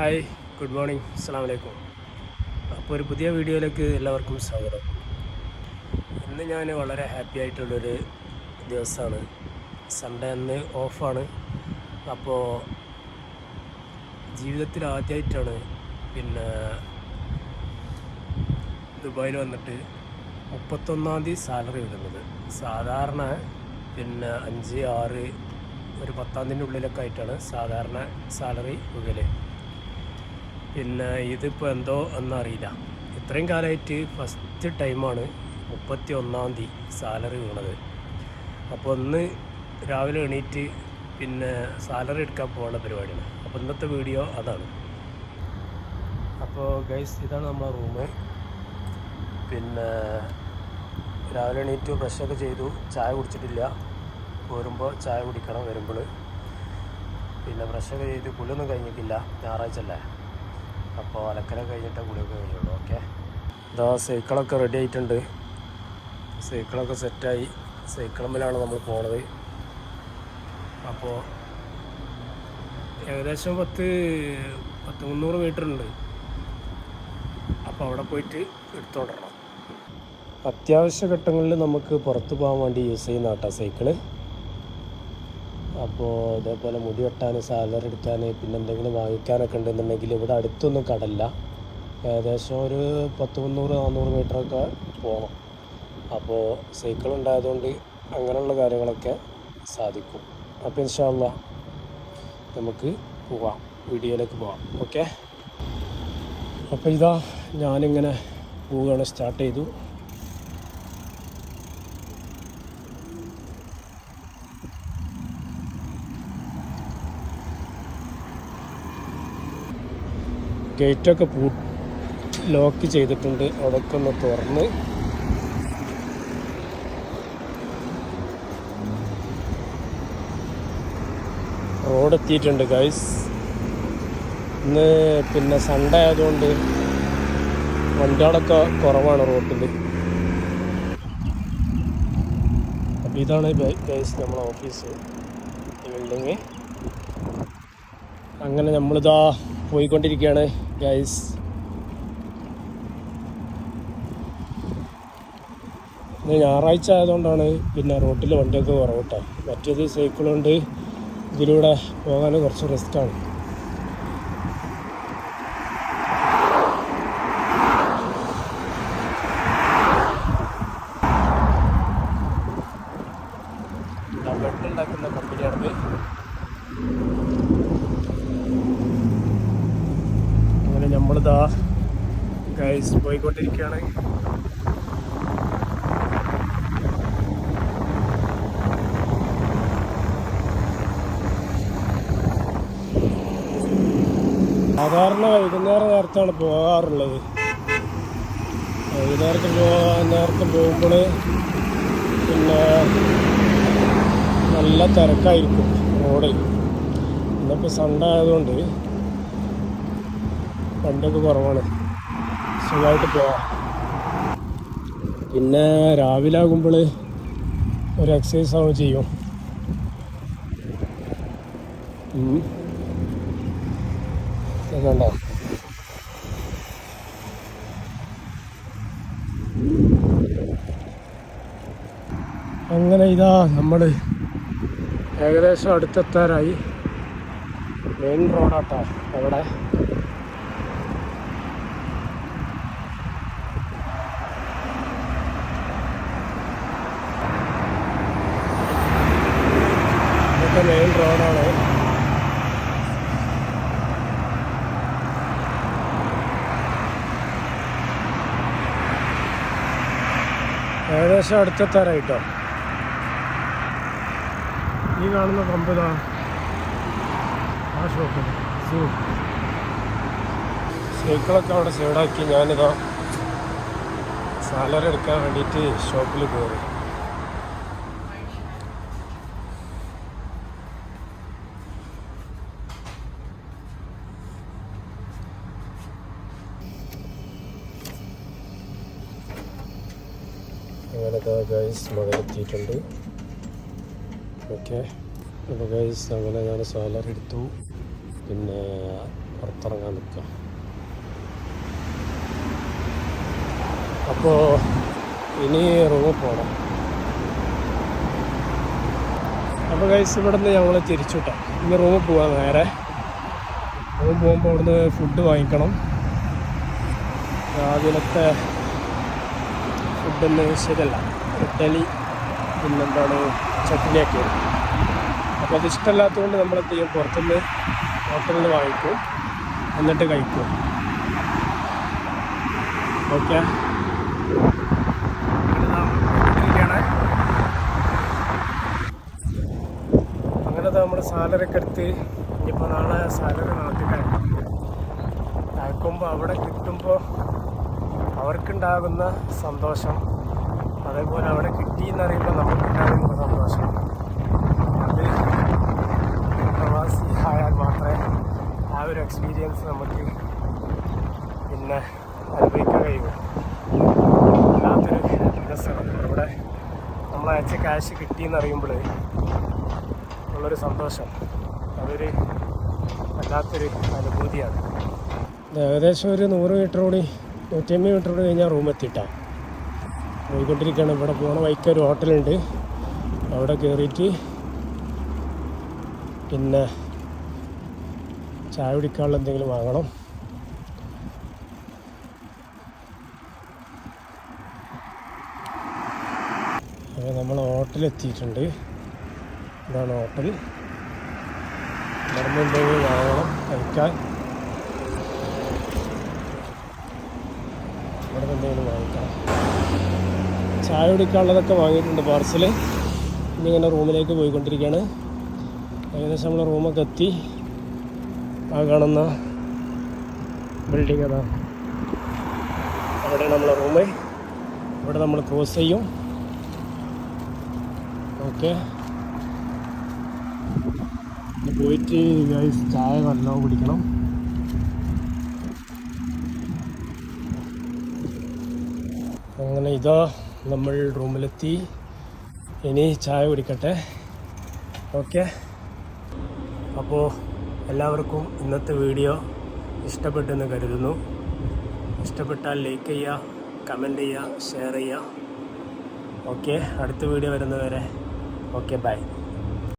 Hi good morning അസ്സാം വലൈക്കും അപ്പോൾ ഒരു പുതിയ വീഡിയോയിലേക്ക് എല്ലാവർക്കും സ്വാഗതം. ഇന്ന് ഞാൻ വളരെ ഹാപ്പി ആയിട്ടുള്ളൊരു ദിവസമാണ്. സൺഡേ അന്ന് ഓഫാണ്. അപ്പോൾ ജീവിതത്തിൽ ആദ്യമായിട്ടാണ് പിന്നെ ദുബായിൽ വന്നിട്ട് മുപ്പത്തൊന്നാം തീയതി സാലറി വരുന്നത്. സാധാരണ പിന്നെ അഞ്ച് ആറ് ഒരു പത്താം തീയതിന്റെ ഉള്ളിലൊക്കെ ആയിട്ടാണ് സാധാരണ സാലറി വീഴൽ പിന്നെ ഇതിപ്പോൾ എന്തോ എന്നറിയില്ല. ഇത്രയും കാലമായിട്ട് ഫസ്റ്റ് ടൈമാണ് മുപ്പത്തി ഒന്നാം തീയതി സാലറി വീണത്. അപ്പോൾ ഒന്ന് രാവിലെ എണീറ്റ് പിന്നെ സാലറി എടുക്കാൻ പോകുന്ന പരിപാടിയാണ്. അപ്പോൾ ഇന്നത്തെ വീഡിയോ അതാണ്. അപ്പോൾ ഗൈസ് ഇതാണ് നമ്മളെ റൂമ് പിന്നെ രാവിലെ എണീറ്റ് ബ്രഷൊക്കെ ചെയ്തു ചായ കുടിച്ചിട്ടില്ല. പോരുമ്പോൾ ചായ കുടിക്കണം വരുമ്പോൾ പിന്നെ ബ്രഷൊക്കെ ചെയ്ത് കുളിയൊന്നും കഴിഞ്ഞിട്ടില്ല. ഞായറാഴ്ച അല്ലേ? അപ്പോൾ അലക്കലൊക്കെ കഴിഞ്ഞിട്ടേ കുളിയൊക്കെ കഴിഞ്ഞുള്ളൂ ഓക്കെ ഇതാ സൈക്കിളൊക്കെ റെഡി ആയിട്ടുണ്ട്. സൈക്കിളൊക്കെ സെറ്റായി സൈക്കിളമ്മിലാണ് നമ്മൾ പോണത്. അപ്പോൾ ഏകദേശം പത്ത് പത്ത് മുന്നൂറ് മീറ്റർ ഉണ്ട്. അപ്പോൾ അവിടെ പോയിട്ട് എടുത്തോണ്ടിരണം അത്യാവശ്യ ഘട്ടങ്ങളിൽ നമുക്ക് പുറത്ത് പോകാൻ വേണ്ടി യൂസ് ചെയ്യുന്ന കേട്ടോ സൈക്കിൾ. അപ്പോൾ ഇതേപോലെ മുടി വെട്ടാൻ സാലറി എടുക്കാൻ പിന്നെ എന്തെങ്കിലും വാങ്ങിക്കാനൊക്കെ ഉണ്ടെന്നുണ്ടെങ്കിൽ ഇവിടെ അടുത്തൊന്നും കടല്ല ഏകദേശം ഒരു പത്ത് മുന്നൂറ് നാന്നൂറ് മീറ്ററൊക്കെ പോകണം അപ്പോൾ സൈക്കിൾ ഉണ്ടായതുകൊണ്ട് അങ്ങനെയുള്ള കാര്യങ്ങളൊക്കെ സാധിക്കും. അപ്പോൾ ഇൻഷാല്ല നമുക്ക് പോവാം വീഡിയോയിലേക്ക് പോവാം. ഓക്കെ? അപ്പോൾ ഇതാ ഞാനിങ്ങനെ പോവുകയാണ് സ്റ്റാർട്ട് ചെയ്തു. ഗേറ്റൊക്കെ പൂ ലോക്ക് ചെയ്തിട്ടുണ്ട്. അതൊക്കെ ഒന്ന് തുറന്ന്. റോഡ് എത്തിയിട്ടുണ്ട് ഗൈസ് ഇന്ന് പിന്നെ സൺഡേ ആയതുകൊണ്ട് വണ്ടികളൊക്കെ കുറവാണ് റോട്ടിൽ അപ്പോൾ ഇതാണ് ഗൈസ് നമ്മളെ ഓഫീസ് ബിൽഡിങ് അങ്ങനെ നമ്മളിതാ പോയിക്കൊണ്ടിരിക്കുകയാണ് ഗൈസ് ഇന്ന് ഞായറാഴ്ച ആയതുകൊണ്ടാണ് പിന്നെ റോട്ടിൽ വണ്ടിയൊക്കെ കുറവട്ടോ മറ്റേത് സൈക്കിൾ കൊണ്ട് ഇതിലൂടെ പോകാൻ കുറച്ച് റിസ്ക്കാണ് ബെഡുണ്ടാക്കുന്ന കമ്പനിയാണിത് അങ്ങനെ നമ്മളിതാ ഗൈസ് പോയിക്കൊണ്ടിരിക്കുകയാണ്. സാധാരണ വൈകുന്നേരം നേരത്താണ് പോകാറുള്ളത്. വൈകുന്നേരത്ത് പോകാൻ നേരത്തെ പോകുമ്പോൾ പിന്നെ നല്ല തിരക്കായിരിക്കും റോഡിൽ. ഇന്നിപ്പോൾ സൺഡേ ആയതുകൊണ്ട് വണ്ടിയൊക്കെ കുറവാണ്. സുഖമായിട്ട് പോവാം. പിന്നെ രാവിലെ ആകുമ്പോൾ ഒരു എക്സസൈസ് ആവും ചെയ്യും. കണ്ടോ അങ്ങനെ ഇതാ നമ്മൾ ഏകദേശം അടുത്തെത്താറായി. മെയിൻ റോഡാട്ടോ അവിടെ. ഏകദേശം അടുത്തെത്താറായിട്ടോ. ഈ കാണുന്ന പമ്പ് ഇതാ. ആ ഷോപ്പിൽ സൂ സൈക്കിളൊക്കെ അവിടെ സൈഡാക്കി ഞാനിതാ സാലറി എടുക്കാൻ വേണ്ടിയിട്ട് ഷോപ്പിൽ കയറി അങ്ങനെ ഗൈസ് മകനെത്തിയിട്ടുണ്ട് ഓക്കെ അപ്പോൾ ഗൈസ് അങ്ങനെ ഞാൻ സാലറി എടുത്തു. പിന്നെ പുറത്തിറങ്ങാൻ നിൽക്കുക അപ്പോൾ ഇനി റൂമിൽ പോകണം അപ്പോൾ ഗൈസ് ഇവിടെ നിന്ന് ഞങ്ങൾ തിരിച്ചുവിട്ടാം ഇനി റൂമിൽ പോകാൻ നേരെ. റൂമിൽ പോകുമ്പോൾ അവിടുന്ന് ഫുഡ് വാങ്ങിക്കണം. രാവിലത്തെ ഫുഡൊന്നും ശരിയല്ല. ഇറ്റലി പിന്നെന്താണ് ചട്ടിനിയൊക്കെ അപ്പോൾ അത് ഇഷ്ടമല്ലാത്തതുകൊണ്ട് നമ്മൾ എന്ത് ചെയ്യും? പുറത്തുനിന്ന് ഹോട്ടലിൽ വാങ്ങിക്കും. എന്നിട്ട് കഴിക്കും. ഓക്കെ. അങ്ങനെ നമ്മൾ സാലറി ഒക്കെ എടുത്ത് ഇനിയിപ്പോൾ നാളെ സാലറി നാട്ടിൽ അയക്കുമ്പോൾ അവിടെ കിട്ടുമ്പോൾ അവർക്കുണ്ടാകുന്ന സന്തോഷം. അതേപോലെ അവിടെ കിട്ടിയെന്നറിയുമ്പോൾ നമുക്കുണ്ടാകുന്ന സന്തോഷം. അത് പ്രവാസി ആയാൽ മാത്രമേ ആ ഒരു എക്സ്പീരിയൻസ് നമുക്ക് പിന്നെ അനുഭവിക്കാൻ കഴിയൂ. വല്ലാത്തൊരു രസമാണ് ഇവിടെ നമ്മൾ അയച്ച ക്യാഷ് കിട്ടിയെന്നറിയുമ്പോൾ ഉള്ളൊരു സന്തോഷം. അതൊരു വല്ലാത്തൊരു അനുഭൂതിയാണ്. ഏകദേശം ഒരു നൂറ് മീറ്റർ കൂടി നൂറ്റമ്പത് മീറ്റർ കൂടി കഴിഞ്ഞാൽ റൂം എത്തിയിട്ടാണ് പോയിക്കൊണ്ടിരിക്കുകയാണ്. ഇവിടെ പോണ വൈക്കൊരു ഒരു ഹോട്ടലുണ്ട്. അവിടെ കയറിയിട്ട് പിന്നെ ചായ കുടിക്കാനുള്ള എന്തെങ്കിലും വാങ്ങണം. അപ്പോൾ നമ്മൾ ഹോട്ടലെത്തിയിട്ടുണ്ട്. ഇതാണ് ഹോട്ടൽ. ഇവിടെ എന്തെങ്കിലും വാങ്ങണം കഴിക്കാൻ. ഇവിടെ എന്തെങ്കിലും വാങ്ങിക്കണം. ചായ കുടിക്കാനുള്ളതൊക്കെ വാങ്ങിയിട്ടുണ്ട് പാർസൽ ഇനി ഇങ്ങനെ റൂമിലേക്ക് പോയിക്കൊണ്ടിരിക്കുകയാണ്. ഏകദേശം നമ്മൾ റൂമൊക്കെ എത്തി. ആ കാണുന്ന ബിൽഡിംഗ് അതാ. അവിടെ നമ്മളെ റൂമ് ഇവിടെ നമ്മൾ ക്രോസ് ചെയ്യും. ഓക്കെ പോയിട്ട് ചായ നല്ലോണം കുടിക്കണം. അങ്ങനെ ഇതാ. നമ്മൾ റൂമിലെത്തി. ഇനി ചായ കുടിക്കട്ടെ. ഓക്കെ. അപ്പോൾ എല്ലാവർക്കും ഇന്നത്തെ വീഡിയോ ഇഷ്ടപ്പെട്ടെന്ന് കരുതുന്നു. ഇഷ്ടപ്പെട്ടാൽ ലൈക്ക് ചെയ്യുക കമന്റ് ചെയ്യുക ഷെയർ ചെയ്യുക. ഓക്കെ. അടുത്ത വീഡിയോ വരുന്നവരെ ഓക്കെ ബൈ